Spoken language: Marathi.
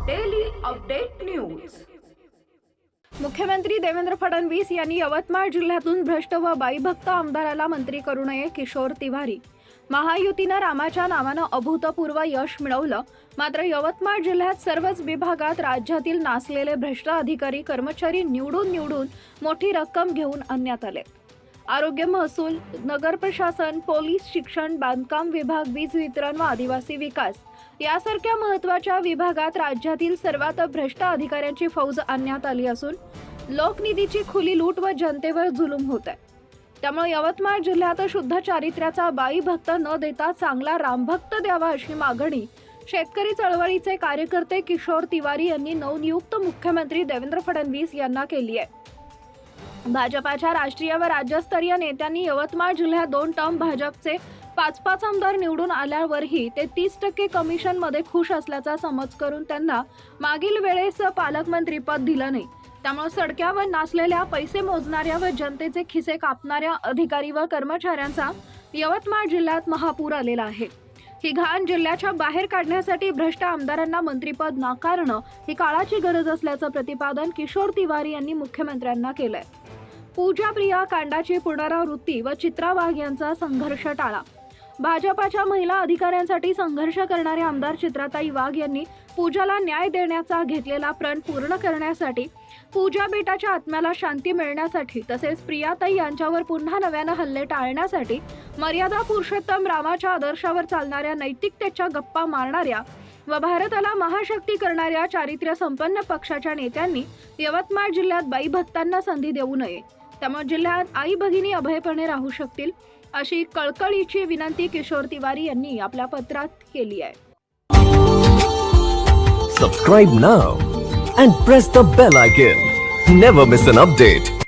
अपडेट न्यूज मुख्यमंत्री देवेंद्र फडणवीस यांनी यवतमाळ जिल्ह्यातून भ्रष्ट व बाईभक्त आमदाराला मंत्री करू नये किशोर तिवारी. महायुतीनं रामाच्या नावानं अभूतपूर्व यश मिळवलं. मात्र यवतमाळ जिल्ह्यात सर्वच विभागात राज्यातील नासलेले भ्रष्ट अधिकारी कर्मचारी निवडून निवडून मोठी रक्कम घेऊन आणण्यात आले. आरोग्य महसूल नगर प्रशासन पोलीस शिक्षण बांधकाम विभाग वीज वितरण व आदिवासी विकास यासारख्या महत्त्वाच्या विभागात राज्यातील सर्वात भ्रष्ट अधिकाऱ्यांची फौज आणण्यात आली असून लोकनिधीची खुली लूट व जनतेवर जुलूम होत आहे. त्यामुळे यवतमाळ जिल्ह्यात शुद्ध चारित्र्याचा बाई भक्त न देता चांगला रामभक्त द्यावा अशी मागणी शेतकरी चळवळीचे कार्यकर्ते किशोर तिवारी यांनी नवनियुक्त मुख्यमंत्री देवेंद्र फडणवीस यांना केली आहे. भाजपाच्या राष्ट्रीय व राज्यस्तरीय नेत्यांनी यवतमाळ जिल्ह्यात दोन टर्म भाजपचे पाच पाच आमदार निवडून आल्यावरही ते तीस टक्के कमिशनमध्ये खुश असल्याचा समज करून त्यांना मागील वेळेस पालकमंत्रीपद दिलं नाही. त्यामुळे सडक्यावर नाचलेल्या पैसे मोजणाऱ्या व जनतेचे खिसे कापणाऱ्या अधिकारी व कर्मचाऱ्यांचा यवतमाळ जिल्ह्यात महापूर आलेला आहे. ही घाण जिल्ह्याच्या बाहेर काढण्यासाठी भ्रष्ट आमदारांना मंत्रीपद नाकारणं ही काळाची गरज असल्याचं प्रतिपादन किशोर तिवारी यांनी मुख्यमंत्र्यांना केलंय. पूजा प्रिया कांडाची पुनरावृत्ती व चित्रा वाघ यांचा संघर्ष टाळा. भाजपाच्या महिला अधिकाऱ्यांसाठी संघर्ष करणारे आमदार चित्राताई वाघ यांनी पूजाला न्याय देण्याचा घेतलेला प्रण पूर्ण करण्यासाठी पूजा बेटाच्या आत्म्याला शांती मिळण्यासाठी तसेच प्रियाताई यांच्यावर पुन्हा नव्यानं हल्ले टाळण्यासाठी मर्यादा पुरुषोत्तम रामाच्या आदर्शावर चालणाऱ्या नैतिकतेच्या गप्पा मारणाऱ्या व भारताला महाशक्ती करणाऱ्या चारित्र्य संपन्न पक्षाच्या नेत्यांनी यवतमाळ जिल्ह्यात बाई भक्तांना संधी देऊ नये. त्यामुळे जिल्ह्यात आई भगिनी अभयपणे राहू शकतील अशी कळकळीची विनंती किशोर तिवारी यांनी आपल्या पत्रात केली आहे. Subscribe now and press the bell icon never miss an update